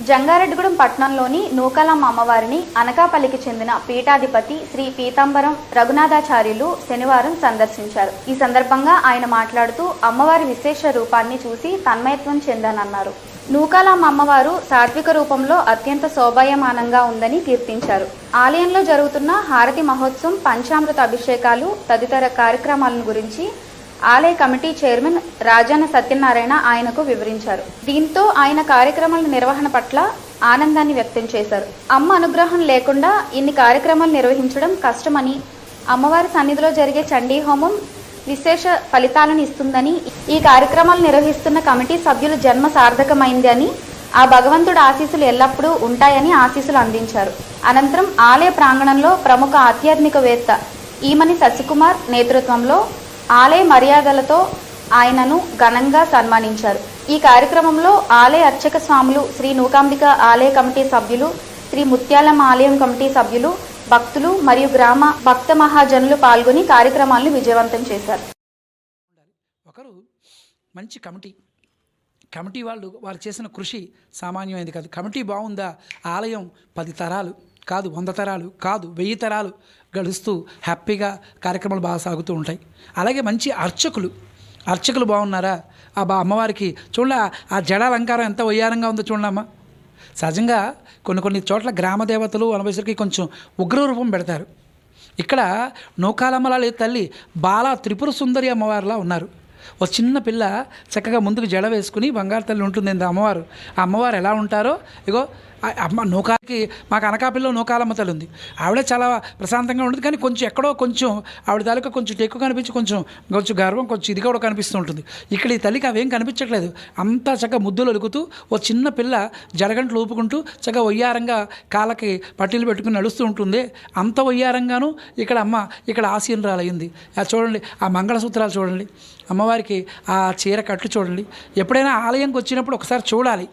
జంగారెడ్డిగూడెం పట్టణంలోని నూకాలమ్మ అమ్మవారిని అనకాపల్లికి చెందిన పీఠాధిపతి శ్రీ పీతాంబరం రఘునాథాచార్యులు శనివారం సందర్శించారు. ఈ సందర్భంగా ఆయన మాట్లాడుతూ అమ్మవారి విశేష రూపాన్ని చూసి తన్మయత్వం చెందానన్నారు. నూకాలమ్మ అమ్మవారు సాత్విక రూపంలో అత్యంత శోభాయమానంగా ఉందని కీర్తించారు. ఆలయంలో జరుగుతున్న హారతి మహోత్సవం పంచామృత అభిషేకాలు తదితర కార్యక్రమాలను గురించి ఆలయ కమిటీ చైర్మన్ రాజాన సత్యనారాయణ ఆయనకు వివరించారు. దీంతో ఆయన కార్యక్రమాల నిర్వహణ పట్ల ఆనందాన్ని వ్యక్తం చేశారు. అమ్మ అనుగ్రహం లేకుండా ఇన్ని కార్యక్రమాలు నిర్వహించడం కష్టమని అమ్మవారి సన్నిధిలో జరిగే చండీ హోమం విశేష ఫలితాలను ఇస్తుందని ఈ కార్యక్రమాలు నిర్వహిస్తున్న కమిటీ సభ్యుల జన్మ సార్థకమైంది అని ఆ భగవంతుడి ఆశీస్సులు ఎల్లప్పుడూ ఉంటాయని ఆశీస్సులు అందించారు. అనంతరం ఆలయ ప్రాంగణంలో ప్రముఖ ఆధ్యాత్మికవేత్త ఈమని శశికుమార్ నేతృత్వంలో ఆలయ మర్యాదలతో ఆయనను ఘనంగా సన్మానించారు. ఈ కార్యక్రమంలో ఆలయ అర్చక స్వాములు శ్రీ నూకాంబిక ఆలయ కమిటీ సభ్యులు శ్రీ ముత్యాలం ఆలయం కమిటీ సభ్యులు భక్తులు మరియు గ్రామ భక్త మహాజనులు పాల్గొని కార్యక్రమాలను విజయవంతం చేశారు. ఒకరు మంచి కమిటీ. కమిటీ వాళ్ళు వారు చేసిన కృషి సామాన్యమైనది కాదు. కమిటీ బాగుందా? ఆలయం పది తరాలు. కాదు వంద తరాలు కాదు వెయ్యి తరాలు గడుస్తూ హ్యాపీగా కార్యక్రమాలు బాగా సాగుతూ ఉంటాయి. అలాగే మంచి అర్చకులు. అర్చకులు బాగున్నారా? ఆ బా అమ్మవారికి చూడ ఆ జడ అలంకారం ఎంత వయ్యారంగా ఉందో చూడమ్మా సహజంగా కొన్ని కొన్ని చోట్ల గ్రామ దేవతలు అనవేసరికి కొంచెం ఉగ్ర రూపం పెడతారు. ఇక్కడ నూకాలమ్మలాలి తల్లి బాల త్రిపుర సుందరి అమ్మవారిలా ఉన్నారు. ఒక చిన్న పిల్ల చక్కగా ముందుకు జడ వేసుకుని బంగారు తల్లి ఉంటుంది ఇంత అమ్మవారు. ఆ అమ్మవారు ఎలా ఉంటారో ఇగో అమ్మ నూకాలకి మాకు అనకాపల్లిలో నూకాలమ్మ తల్లి ఉంది. ఆవిడే చాలా ప్రశాంతంగా ఉంటుంది కానీ కొంచెం ఎక్కడో కొంచెం ఆవిడ తాలూకా కొంచెం టెక్కు కనిపించి కొంచెం కొంచెం గర్వం కొంచెం ఇది కూడా కనిపిస్తూ ఉంటుంది. ఇక్కడ ఈ తల్లికి అవేం కనిపించట్లేదు. అంతా చక్కగా ముద్దులు ఒలుగుతూ ఓ చిన్న పిల్ల జడగంటలు ఊపుకుంటూ చక్కగా ఒయ్యారంగా కాళ్ళకి పట్టీలు పెట్టుకుని నడుస్తూ ఉంటుంది. అంత వయ్యారంగాను ఇక్కడ అమ్మ ఇక్కడ ఆసీనరాలయ్యింది ఆ చూడండి ఆ మంగళసూత్రాలు చూడండి. అమ్మవారి అమ్మవారికి ఆ చీర కట్లు చూడండి. ఎప్పుడైనా ఆలయంకి వచ్చినప్పుడు ఒకసారి చూడాలి.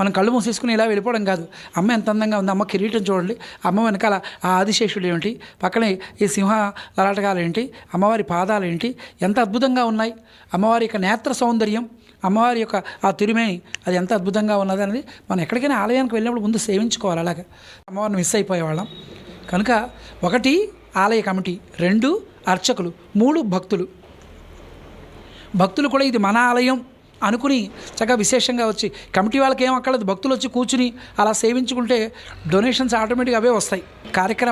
మనం కళ్ళు మూసేసుకుని ఇలా వెళ్ళిపోవడం కాదు. అమ్మ ఎంత అందంగా ఉంది. అమ్మ కిరీటం చూడండి. అమ్మ వెనకాల ఆ ఆదిశేషుడు ఏమిటి? పక్కనే ఈ సింహ లలాటకాలు ఏంటి అమ్మవారి పాదాలు ఏంటి ఎంత అద్భుతంగా ఉన్నాయి. అమ్మవారి యొక్క నేత్ర సౌందర్యం అమ్మవారి యొక్క ఆ తిరుమేని అది ఎంత అద్భుతంగా ఉన్నది అనేది మనం ఎక్కడికైనా ఆలయానికి వెళ్ళినప్పుడు ముందు సేవించుకోవాలి అలాగే. అమ్మవారిని మిస్ అయిపోయేవాళ్ళం. కనుక ఒకటి ఆలయ కమిటీ రెండు అర్చకులు మూడు భక్తులు. భక్తులు కూడా ఇది మన ఆలయం అనుకుని చక్కగా విశేషంగా వచ్చి కమిటీ వాళ్ళకి ఏం అక్కర్లేదు. భక్తులు వచ్చి కూర్చుని అలా సేవించుకుంటే డొనేషన్స్ ఆటోమేటిక్గా అవే వస్తాయి. కార్యక్రమం